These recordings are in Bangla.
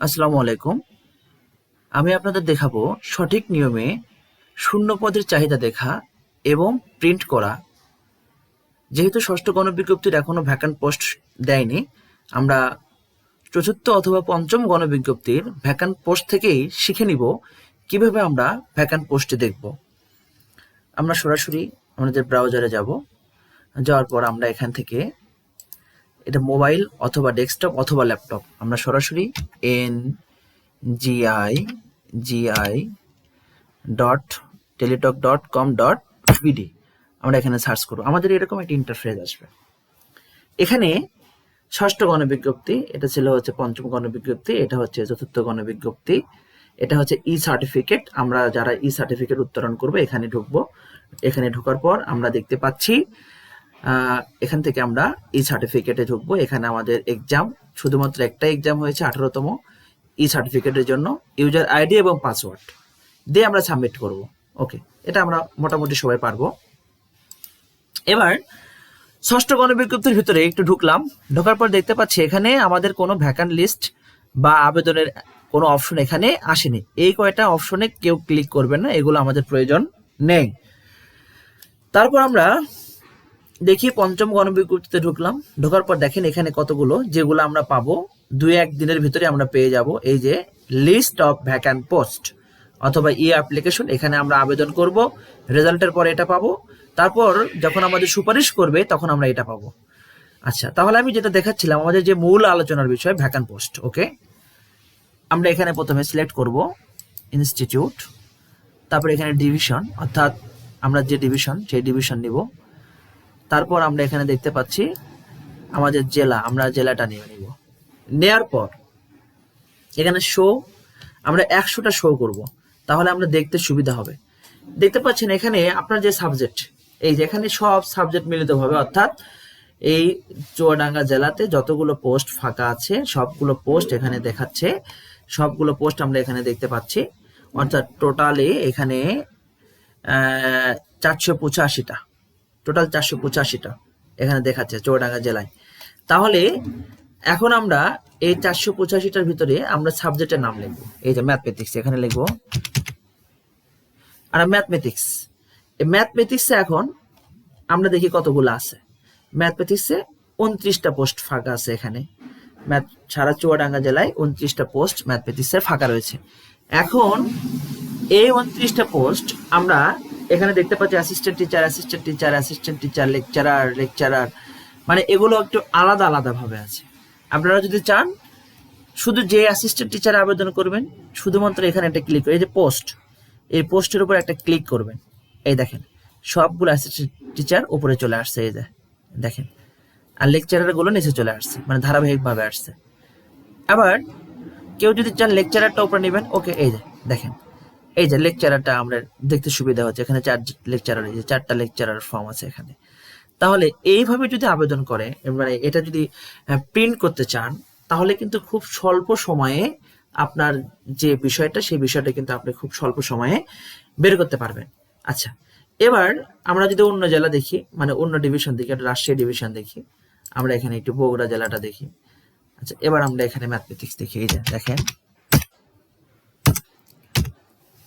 আসসালামু আলাইকুম। আমি আপনাদের দেখাবো সঠিক নিয়মে শূন্য পদের চাহিদা দেখা এবং প্রিন্ট করা। যেহেতু ষষ্ঠ গণবিজ্ঞপ্তির এখনও ভ্যাকান্ট পোস্ট দেয়নি, আমরা চতুর্থ অথবা পঞ্চম গণবিজ্ঞপ্তির ভ্যাকান্ট পোস্ট থেকেই শিখে নিব কীভাবে আমরা ভ্যাকান্ট পোস্টে দেখব। আমরা সরাসরি আমাদের ব্রাউজারে যাব। যাওয়ার পর আমরা এখান থেকে এটা মোবাইল অথবা ডেস্কটপ অথবা ল্যাপটপ। আমরা সরাসরি N G I G I dot, Teletalk dot com dot BD আমরা এখানে সার্চ করব। আমাদের এরকম একটা ইন্টারফেস আসবে। এখানে ষষ্ঠ গণবিজ্ঞপ্তি, এটা ছিল হচ্ছে পঞ্চম গণবিজ্ঞপ্তি, এটা হচ্ছে চতুর্থ গণবিজ্ঞপ্তি, এটা হচ্ছে ই সার্টিফিকেট আমরা যারা ই সার্টিফিকেট উত্তোলন করব, এখানে ঢুকবো। এখানে ঢোকার পর আমরা দেখতে পাচ্ছি এখান থেকে আমরা ই সার্টিফিকেটে ঢুকবো। এখানে আমাদের এক্সাম শুধুমাত্র একটা এক্সাম হয়েছে আঠারোতম। ই সার্টিফিকেটের জন্য ইউজার আইডি এবং পাসওয়ার্ড দিয়ে আমরা সাবমিট করব। ওকে এটা আমরা মোটামুটি সবাই পারব। এবার, ষষ্ঠ গণবিজ্ঞপ্তির ভিতরে একটু ঢুকলাম। ঢোকার পর দেখতে পাচ্ছি এখানে আমাদের কোনো ভ্যাকান্ট লিস্ট বা আবেদনের কোনো অপশন এখানে আসেনি। এই কয়টা অপশনে কেউ ক্লিক করবেন না, এগুলো আমাদের প্রয়োজন নেই। তারপর আমরা দেখি পঞ্চম গণবিজ্ঞপ্তিতে ঢুকলাম। ঢোকার পর দেখেন এখানে কতগুলো, যেগুলো আমরা পাবো। দুই এক দিনের ভিতরে আমরা পেয়ে যাব। এই যে লিস্ট অফ ভ্যাকান্ট পোস্ট অথবা ই অ্যাপ্লিকেশন এখানে আমরা আবেদন করব। রেজাল্টের পরে এটা পাবো। তারপর যখন আমাদের সুপারিশ করবে, তখন আমরা এটা পাবো। আচ্ছা তাহলে আমি যেটা দেখাচ্ছিলাম, আমাদের যে মূল আলোচনার বিষয় ভ্যাকান্ট পোস্ট ওকে আমরা এখানে প্রথমে সিলেক্ট করব ইনস্টিটিউট তারপর এখানে ডিভিশন অর্থাৎ আমরা যে ডিভিশন সেই ডিভিশন নিব। তারপর আমরা এখানে দেখতে পাচ্ছি আমাদের জেলা, আমরা জেলাটা নিয়ে নিব। নেয়ার পর, এখানে শো আমরা একশোটা শো করব। তাহলে আমরা দেখতে সুবিধা হবে। দেখতে পাচ্ছেন এখানে আপনার যে সাবজেক্ট এই যে এখানে সব সাবজেক্ট মিলিত হবে, অর্থাৎ এই চুয়াডাঙ্গা জেলাতে যতগুলো পোস্ট ফাঁকা আছে, সবগুলো পোস্ট এখানে দেখাচ্ছে। সবগুলো পোস্ট আমরা এখানে দেখতে পাচ্ছি। অর্থাৎ টোটালি এখানে চারশো পঁচাশিটা। টোটাল চারশো পঁচাশিটা এখানে দেখাচ্ছে চৌডাঙ্গা জেলায়। তাহলে এখন আমরা এই চারশো পঁচাশিটার ভিতরে আমরা সাবজেক্টের নাম লিখব। এই যে ম্যাথমেটিক্স এখানে লিখব। আর ম্যাথমেটিক্স এই ম্যাথমেটিক্সে এখন আমরা দেখি কতগুলো আছে। ম্যাথমেটিক্সে উনত্রিশটা পোস্ট ফাঁকা আছে এখানে। ম্যাথ সারা চুয়াডাঙ্গা জেলায় উনত্রিশটা পোস্ট ম্যাথমেটিক্সের ফাঁকা রয়েছে। এখন এই উনত্রিশটা পোস্ট আমরা এখানে দেখতে পাচ্ছি assistant teacher assistant teacher assistant teacher lecturer lecturer মানে এগুলো একটু আলাদা আলাদা ভাবে আছে। আপনারা যদি চান, শুধু যে অ্যাসিস্ট্যান্ট টিচার আবেদন করবেন, শুধুমাত্র এখানে একটা ক্লিক এই যে পোস্ট এই পোস্টের উপর একটা ক্লিক করবেন। এই দেখেন, সবগুলো অ্যাসিস্ট্যান্ট টিচার উপরে চলে আসছে, এই দেখেন। আর লেকচারারগুলো নিচে চলে আসছে মানে ধারাবাহিকভাবে আসছে। আবার কেউ যদি চান লেকচারারটা উপরে নেবেন ওকে এই দেখেন। এই যে লেকচারারটা আমরা দেখতে সুবিধা হচ্ছে, এখানে চার লেকচারার এই চারটা লেকচারার ফর্ম আছে এখানে। তাহলে এইভাবে যদি আবেদন করে মানে এটা যদি প্রিন্ট করতে চান, তাহলে কিন্তু খুব স্বল্প সময়ে আপনার যে বিষয়টা, সেই বিষয়টা কিন্তু আপনি খুব স্বল্প সময়ে বের করতে পারবেন। আচ্ছা এবার আমরা যদি অন্য জেলা দেখি মানে অন্য ডিভিশন দেখি, একটা রাজশাহী ডিভিশন দেখি, আমরা এখানে একটু বগুড়া জেলাটা দেখি। আচ্ছা এবার আমরা এখানে ম্যাথমেটিক্স দেখি, এই যে দেখেন।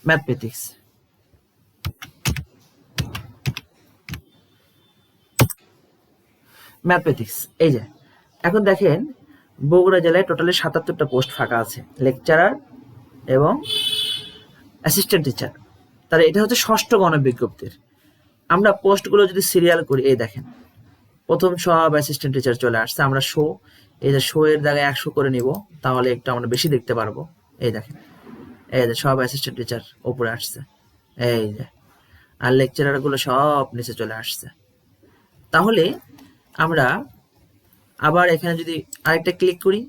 ম্যাথমেটিক্স ম্যাথমেটিক্স এই যে, এখন দেখেন বগুড়া জেলায় টোটালি সাতাত্তরটা পোস্ট ফাঁকা আছে লেকচারার এবং অ্যাসিস্ট্যান্ট টিচার তাহলে এটা হচ্ছে ষষ্ঠ গণবিজ্ঞপ্তির। আমরা পোস্টগুলো যদি সিরিয়াল করি, এই দেখেন, প্রথম সব অ্যাসিস্ট্যান্ট টিচার চলে আসছে, আমরা শো এই যে শো এর জায়গায় একশো করে নিব, তাহলে একটু আমরা বেশি দেখতে পারব। এই দেখেন এই যে সব অ্যাসিস্ট্যান্ট টিচার উপরে আসছে। এই যে, আর লেকচারারগুলো সব নিচে চলে আসছে। তাহলে আমরা আবার এখানে যদি আরেকটা ক্লিক করি,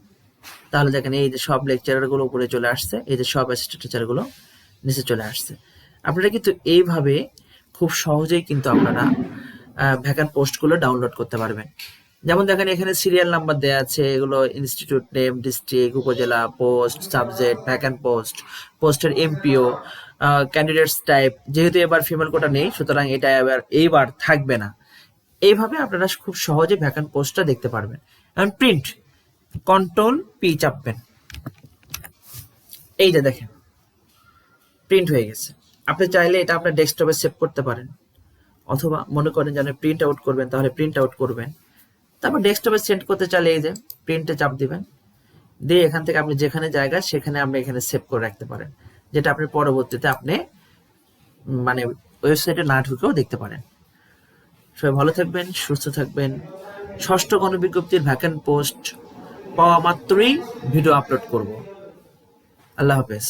তাহলে দেখেন এই যে সব লেকচারারগুলো উপরে চলে আসছে, এই যে সব অ্যাসিস্ট্যান্ট টিচারগুলো নিচে চলে আসছে। আপনারা কিন্তু এইভাবে খুব সহজেই কিন্তু আপনারা ভ্যাকান্ট পোস্টগুলো ডাউনলোড করতে পারবেন। যেমন দেখেন এখানে সিরিয়াল নাম্বার দেওয়া আছে, এগুলো institute name district upazila post subject vacant post পোস্টের এমপিও ক্যান্ডিডেটস টাইপ যেহেতু এবার ফিমেল কোটা নেই, সুতরাং এটা এবার, এইবার থাকবে না। এইভাবে আপনারা খুব সহজে ভ্যাকান্ট পোস্টটা দেখতে পারবেন। এখন প্রিন্ট কন্ট্রোল পি চাপবেন। এই যে দেখেন প্রিন্ট হয়ে গেছে। আপনি চাইলে এটা আপনার ডেস্কটপে সেভ করতে পারেন। অথবা মনে করেন যেন প্রিন্ট আউট করবেন, তাহলে প্রিন্ট আউট করবেন। তারপর ডেস্কটপে সেন্ড করতে চাইলে এই যে প্রিন্টে চাপ দিবেন। দিয়ে এখান থেকে আপনি যেখানে জায়গা সেখানে আপনি এখানে সেভ করে রাখতে পারেন। যেটা আপনি পরবর্তীতে আপনি মানে ওয়েবসাইটে না ঢুকেও দেখতে পারেন। সবাই ভালো থাকবেন, সুস্থ থাকবেন। ষষ্ঠ গণবিজ্ঞপ্তির ভ্যাকেন্ট পোস্ট পাওয়া মাত্রই ভিডিও আপলোড করব। আল্লাহ হাফেজ।